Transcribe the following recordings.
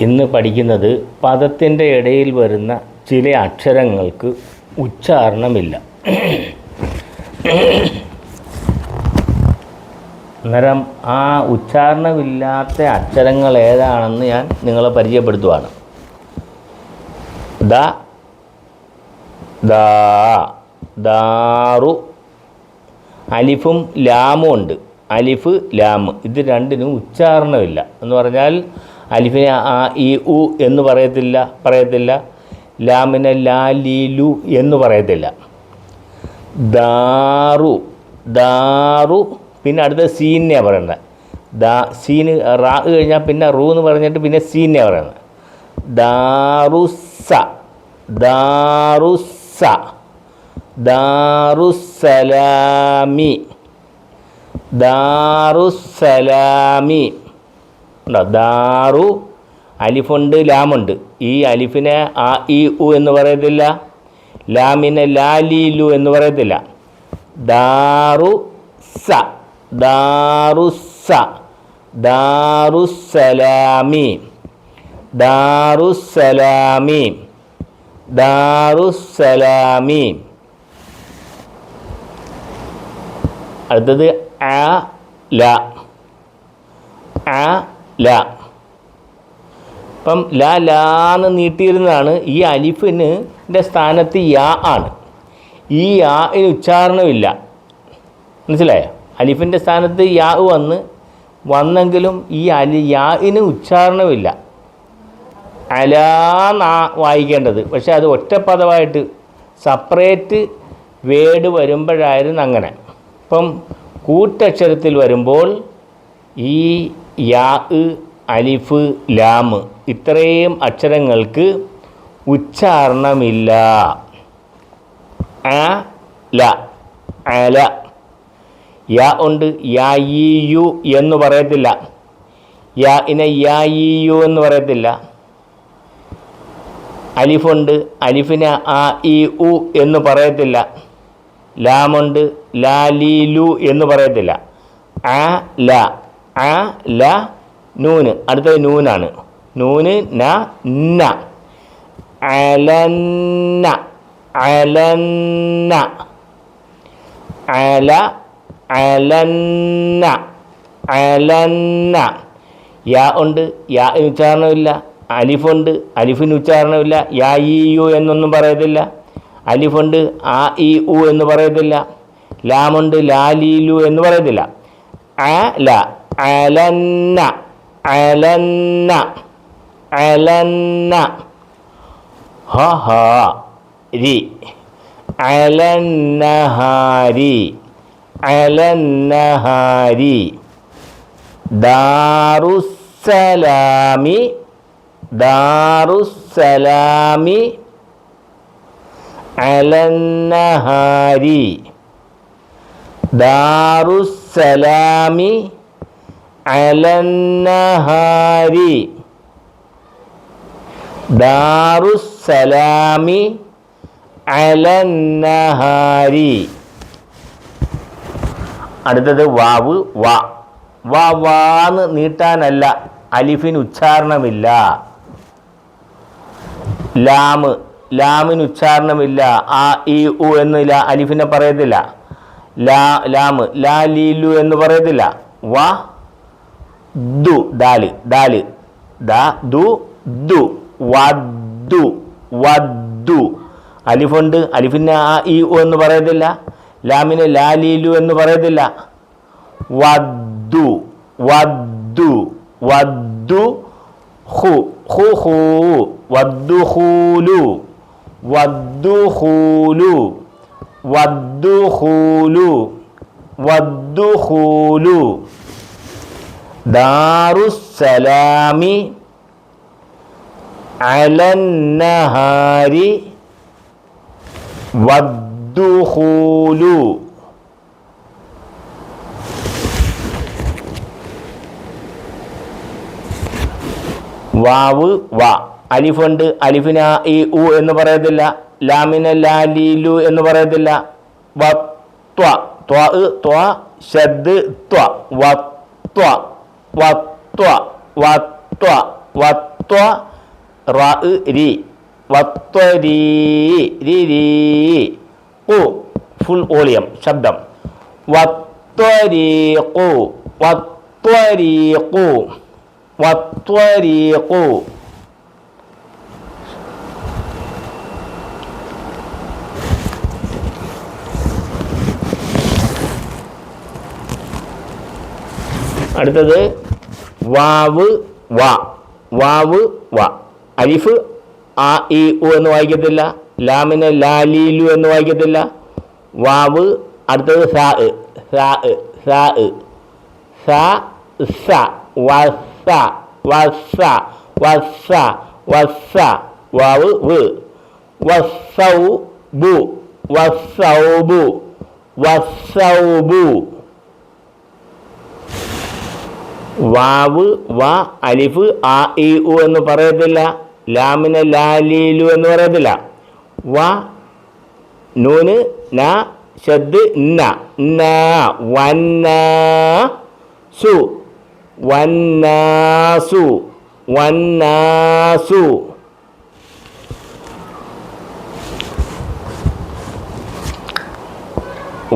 ഇന്ന് പഠിക്കുന്നത് പദത്തിന്റെ ഇടയിൽ വരുന്ന ചില അക്ഷരങ്ങൾക്ക് ഉച്ചാരണമില്ല. അന്നേരം ആ ഉച്ചാരണമില്ലാത്ത അക്ഷരങ്ങൾ ഏതാണെന്ന് ഞാൻ നിങ്ങളെ പരിചയപ്പെടുത്തുവാണ്. ദ ദാറു അലിഫും ലാമും ഉണ്ട്. അലിഫ് ലാം ഇത് രണ്ടിനും ഉച്ചാരണമില്ല. എന്ന് പറഞ്ഞാൽ അലിഫിനെ ആ ഈ ഉ എന്ന് പറയത്തില്ല പറയത്തില്ല. ലാമിനെ ലാ ലീ ലു എന്ന് പറയത്തില്ല. ദാറു ദാറു പിന്നെ അടുത്ത സീനെയാണ് പറയുന്നത് ദാ സീന് റാ കഴിഞ്ഞാൽ പിന്നെ റൂ എന്ന് പറഞ്ഞിട്ട് പിന്നെ സീനെയാണ് പറയുന്നത് ദാറുസ ദാറുസ ദാറുസലാമി ദാറുസലാമി ഉണ്ടോ? ദാറു അലിഫുണ്ട് ലാമുണ്ട്. ഈ അലിഫിനെ ആ ഇ ഉ എന്ന് പറയത്തില്ല. ലാമിനെ ലാലീലു എന്ന് പറയത്തില്ല. ദാറു സ. ദാറു സ. ദാറുസലാമി ദാറുസലാമി ദാറുസലാമി അടുത്തത് അ ല. ആ ല. ലാ ല ലാന്ന് നീട്ടിയിരുന്നതാണ് ഈ അലിഫിന് സ്ഥാനത്ത് യാ ആണ്. ഈ യാന് ഉച്ചാരണമില്ല. മനസ്സിലായോ? അലിഫിന്റെ സ്ഥാനത്ത് യാ വന്ന് വന്നെങ്കിലും ഈ അലി യാന് ഉച്ചാരണമില്ല. അലാന്നാ വായിക്കേണ്ടത്. പക്ഷേ അത് ഒറ്റ പദമായിട്ട് സപ്പറേറ്റ് വേഡ് വരുമ്പോഴായിരുന്നു അങ്ങനെ. ഇപ്പം കൂട്ടക്ഷരത്തിൽ വരുമ്പോൾ ഈ യാ അലിഫ് ലാം. ഇത്രയും അക്ഷരങ്ങൾക്ക് ഉച്ചാരണമില്ല. അ ല അല. യാ ഉണ്ട്. യാ ഈ യു എന്ന് പറയത്തില്ല. യാ ഇനെ യാ ഈ യു എന്ന് പറയത്തില്ല. അലിഫുണ്ട് അലിഫിനെ ആ ഇ ഉ എന്ന് പറയത്തില്ല. ലാമുണ്ട് ലാ ലീ ലു എന്ന് പറയത്തില്ല. ആ ല. ആ ല നൂന്. അടുത്തത് നൂനാണ്. നൂന് ന ന. അലന്ന. അലന്ന. അല അലന്ന. അലന്ന. യാ ഉണ്ട്. യാ ഉച്ചാരണമില്ല. അലിഫുണ്ട് അലിഫിന് ഉച്ചാരണമില്ല. യാ ഇ യു എന്നൊന്നും പറയത്തില്ല. അലിഫുണ്ട് ആ ഇ ഉ എന്ന് പറയത്തില്ല. ലാമുണ്ട് ലാ ലീ ലു എന്ന് പറയത്തില്ല. ആ ല. അലന്ന അലന്ന അലന്ന. ഹ ഹ രി. അലന്നഹാരി അലന്നഹാരി. ദാറുസലാമി ദാറുസലാമി അലന്നഹാരി. ദാറുസലാമി അലന്നഹാരി. ദാറുസലാമി അലന്നഹാരി. അടുത്തത് വാവ് വാ. വാ വാന്ന് നീട്ടാനല്ല അലിഫിന് ഉച്ചാരണമില്ല. ലാമ് ലാമിന് ഉച്ചാരണമില്ല ആ ഇ ഉ എന്ന് ലാ അലിഫിനെ പറയത്തില്ല. ലാ ലാമ് ലാ ലീലു എന്ന് പറയത്തില്ല. വ ദു ദാൽ ദാൽ. ദ ദു ദു. വദ്ദു വദ്ദു. അലിഫുണ്ട് അലിഫിന് ആ ഇ എന്ന് പറയത്തില്ല. ലാമിന് ലാലീലു എന്ന് പറയത്തില്ല. വദ്ദു വദ്ദു വദ്ദു ഹു ഹു ഹൂ വദ്ദുഹൂലു വദ്ദുഹൂലു വദ്ദുഹൂലു ദാറുസ്സലാമി അലന്നഹാരി വദ്ദുഹൂലു. വാവ് വ. അലിഫുണ്ട് അലിഫിന ഇ ഉ എന്ന് പറയത്തില്ല. ലാമിന ലാലീലു എന്ന് പറയത്തില്ല. വ ത്വ. ത്വ ത്വ ഷദ് ത്വ. വ ത്വ. വ ത്വ വ ത്വ വ വത്വ റ രി വത്വരീ രി രീ ഉ ഫുൾ വോളിയം ശബ്ദം വത്വരീഖു വത്വരീഖു വത്വരീഖു അടുത്തത് വാവ് വാ. വാവ് വ. അലിഫ് ആ ഇ ഉ എന്ന് വായിക്കത്തില്ല. ലാമിന് ലാലിലു എന്ന് വായിക്കത്തില്ല. വാവ് അടുത്തത് സ സ സ സ സ. വസ വസ വസ വസ വാവ് വ്. വസൗബു വസൗബു വസൗബു വാവ് വ അലിഫ് ആ ഇ ഉ എന്ന് പറയത്തില്ല. ലാമിനെ ലാലീലു എന്ന് പറയത്തില്ല. വ നൂന് ന ഷദ് ന ന വന്ന സു വന്നാസു വന്നാസു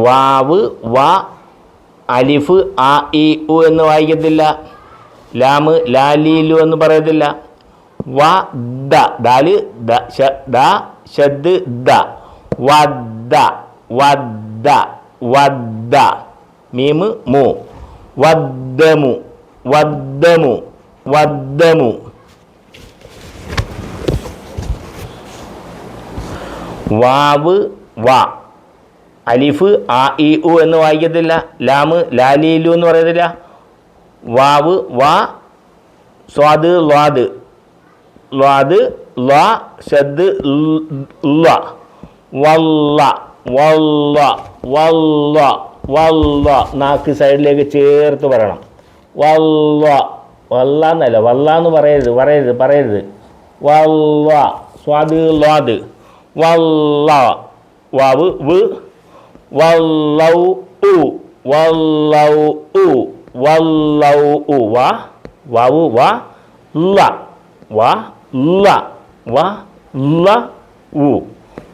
വാവ് വ അലിഫ് ആ ഇ ഉ എന്ന് വായിക്കത്തില്ല. ലാമ് ലാലീലു എന്ന് പറയത്തില്ല. വ ദ ദാൽ ദ ദ ഷദ് ദ. വദ്ദ വദ്ദ വദ്ദ മീമ് മു. വദ്ദമു വദ്ദമു വദ്ദമു. വാവ് വ. അലിഫ് ആ ഇ ഉ എന്ന് വായിക്കത്തില്ല. ലാമ് ലാലീലു എന്ന് പറയത്തില്ല. വാവ് വാ സ്വാദ് ലാദ്. ലാദ് ലാ ഷദ് ല. വല്ല വല്ല വല്ല വല്ല നാക്ക് സൈഡിലേക്ക് ചേർത്ത് പറയണം. വല്ല വല്ല എന്നല്ല വല്ല എന്ന് പറയരുത് പറയരുത് പറയരുത്. വല്ല സ്വാദ് ലാദ്. വല്ല വാവ് വ്. വല്ലൗ ഉ വല്ലൗ ഉ വല്ലൗ ഉ വ വവു വ ല വ ല വ ല ഉ.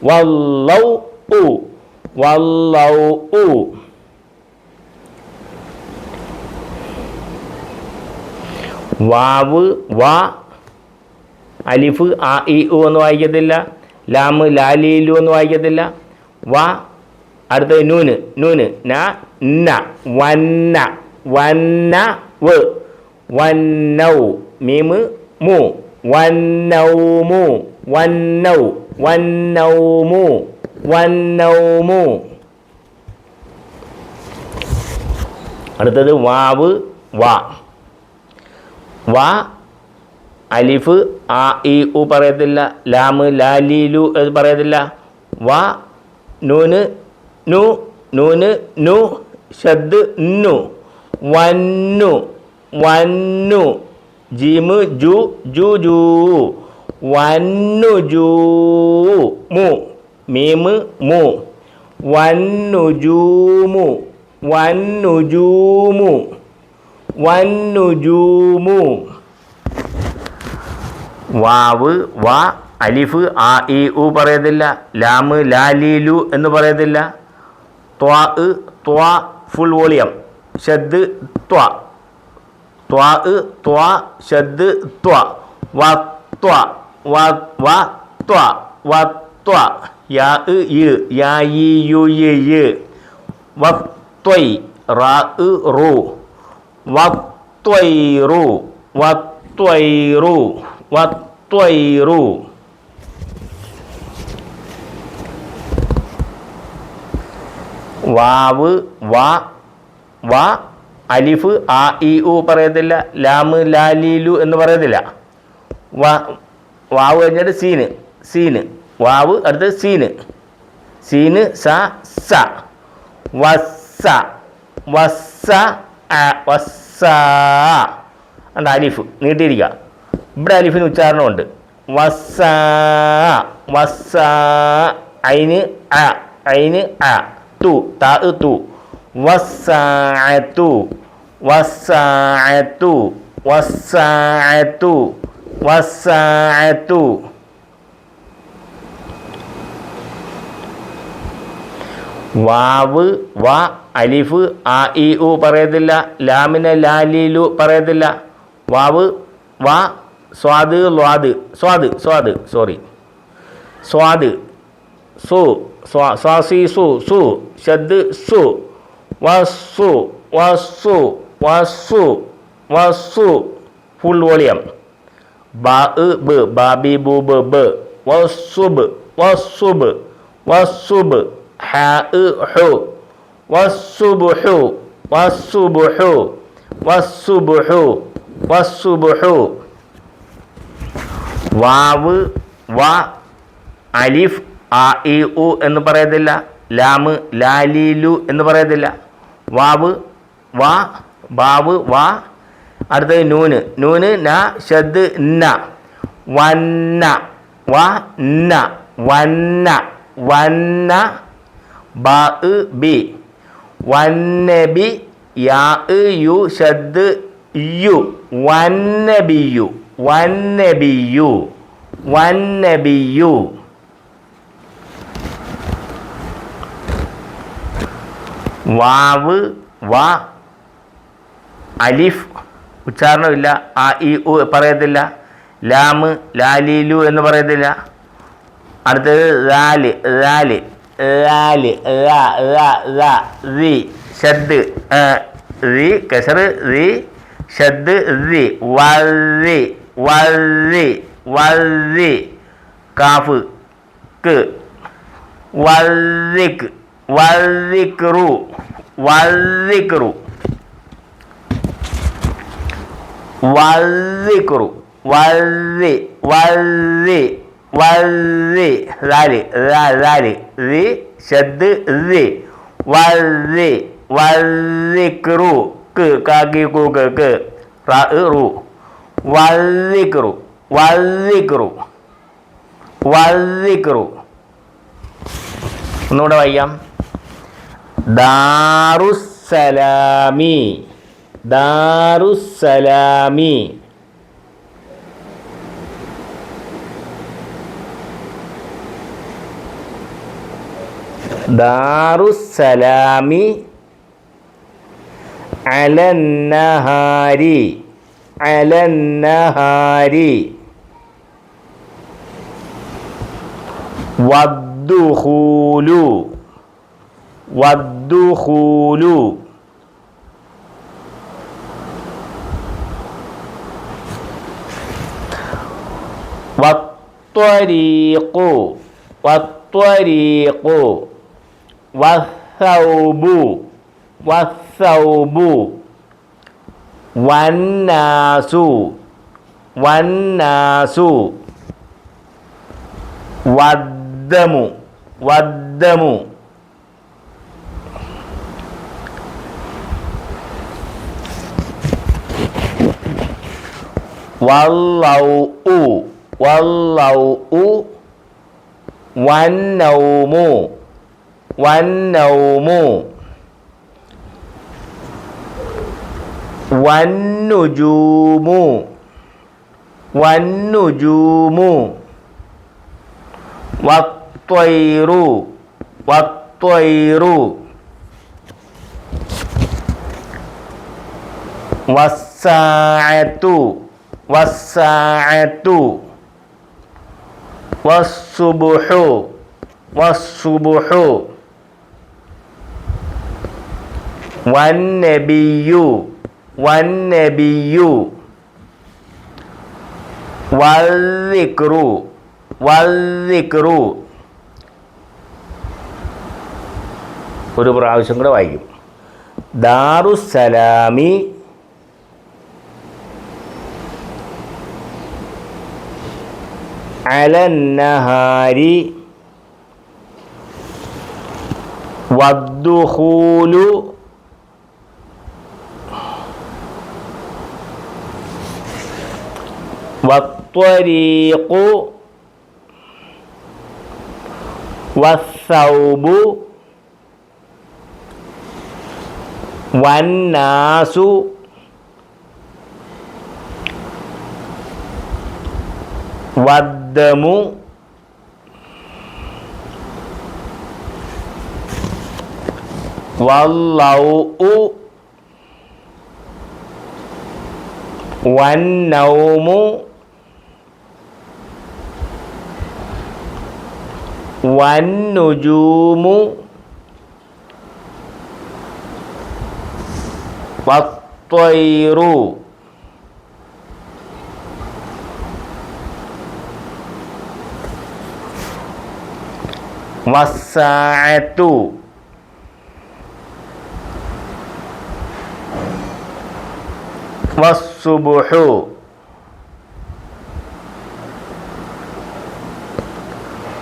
വല്ലൗ ഉ വല്ലൗ ഉ. വാവ് വ അലിഫ് ആ ഇ ഉ എന്ന് വായിക്കത്തില്ല. ലാമ് ലാലീലു എന്ന് വായിക്കത്തില്ല. വ അടുത്തത് നൂന് നൂന് ന ന വന്ന വന്ന വ് വന്നൗ മീമ് മു വന്നൗമു വന്നൗ വന്നൗമു വന്നൗമു അടുത്തത് വാവ് വ വ അലിഫ് ആ ഇ ഉ പറയത്തില്ല ലാമ് ലാലീലു എന്ന് പറയത്തില്ല വ നൂന് നു നൂന് നു ഷദ് നു വന്നു വന്നു ജീമ് ജു ജു ജൂ വന്നു ജൂ മു മീമ് മു വന്നു ജൂമു വന്നു ജൂമു വന്നു ജൂമു വാവ് വ അലിഫ് ആ ഇ ഉ പറയത്തില്ല. ലാമ് ലാലീലു എന്ന് പറയത്തില്ല. ตัวอึตัวฟูลวอเลียมชดตัวตัวอึตัวชดตัววัดตัววัดวัดตัววัดตัวยาอึยืยายียูยียืวัดตุยราอึรูวัดตัวรูวัดตัวรูวัดตัวรู വാവ് വ വ അലിഫ് ആ ഇ ഉ പറയത്തില്ല. ലാമ് ലാലീലു എന്ന് പറയത്തില്ല. വാവ് കഴിഞ്ഞിട്ട് സീന് സീന്. വാവ് അടുത്ത് സീന്. സീന് സ സ. വസ്സ വസ്സ വസ്സ. ഉണ്ട് അലിഫ് നീട്ടിയിരിക്കുക ഇവിടെ അലിഫിന് ഉച്ചാരണമുണ്ട്. വസ്സ വസ്സ അയിന് അ അയിന് അ തു ത തു വസ്സാഅത്തു വസ്സാഅത്തു വസ്സാഅത്തു വസ്സാഅത്തു. വാവ് വ അലിഫ് ആ ഇ ഉ പറയത്തില്ല. ലാമിനെ ലാലിലു പറയത്തില്ല. വാവ് വ സ്വാദ് ല്വാദ് സ്വാദ് സ്വാദ് സോറി. സ്വാദ് സു സ്വാ സ്വാസി സു സു ഷദ് സു വസ്സു വസ്സു വസ്സു വസ്സു ഫുൾ വോളിയം ബാ ബ് ബാബി ബു ബ് ബ് വസ്സുബ് വസ്സുബ് വസ്സുബ് ഹ ഹു വസ്സുബ്ഹു വസ്സുബ്ഹു വസ്സുബ്ഹു വസ്സുബ്ഹു വാവ് വ അലിഫ് ആ ഇ ഉ എന്ന് പറയത്തില്ല. ലാമ് ലാലീലു എന്ന് പറയത്തില്ല. വാവ് വാ ബാവ് വാ. അടുത്തത് നൂന്. നൂന് ന ഷദ് ന. വന്ന. വ ന. വന്ന. വന്ന. ബ ബി. വന്നബി യാ യു ഷദ് യു. വന്നബിയു. വന്നബിയു. വന്നബിയു. വാവ് വ അലിഫ് ഉച്ചാരണമില്ല ആ ഇ ഉ പറയത്തില്ല. ലാമ് ലാലീലു എന്ന് പറയത്തില്ല. അടുത്തത് റാൽ റാൽ റാൽ ലാ ലാ ലാ റി ഷദ് റി കസർ റി ഷദ് റി വറി വറി വറി കാഫ് ക്ക് വറിക്ക് വറിക്റു വറിക്റു വറിക്റു വറി വറി വറി റാൽ റാ റാൽ റി ഷദ് റി വറി വറിക്റു ക്ക് കാക്കി കൂക്ക് ക്ക് റ റു. വറിക്റു വറിക്റു വറിക്റു ഒന്നുകൂടെ വായിക്കാം ദാറുസലാമി ദാറുസലാമി ദാറുസലാമി അലന്നഹാരി. അലന്നഹാരി. വദ്ദുഹൂലു. വദ്ദുഹൂലു വത്വരീഖു വത്വരീഖു വസ്സൗബു വസ്സൗബു വന്നാസു വന്നാസു വദ്ദമു വദ്ദമു വല്ലൗഉ വല്ലൗഉ വന്നൗമു വന്നൗമു. വന്നുജൂമു വന്നുജൂമു. വത്വൈറു വത്വൈറു. വസ്സാഅത്തു വസ്സാഅത്തു. വസ്സുബുഹു. വസ്സുബുഹു. വന്നബിയു. വന്നബിയു. വൽദിക്റു. വൽദിക്റു. ഒരു പ്രാവശ്യം കൂടെ വായിക്കും. ദാറുസലാമി على النهار. والدخول. والطريق. والثوب. والناس. والدخول. വദ്ദമു വല്ലൗഉ വന്നൗമു വന്നുജൂമു വത്വൈറു വസ്സാഅത്തു വസ്സുബുഹു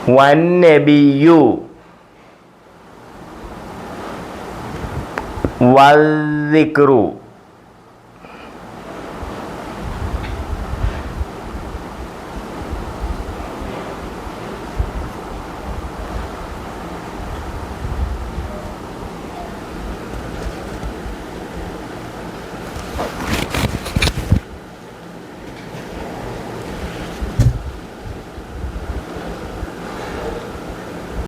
വന്നബിയു വദ്ദിക്റു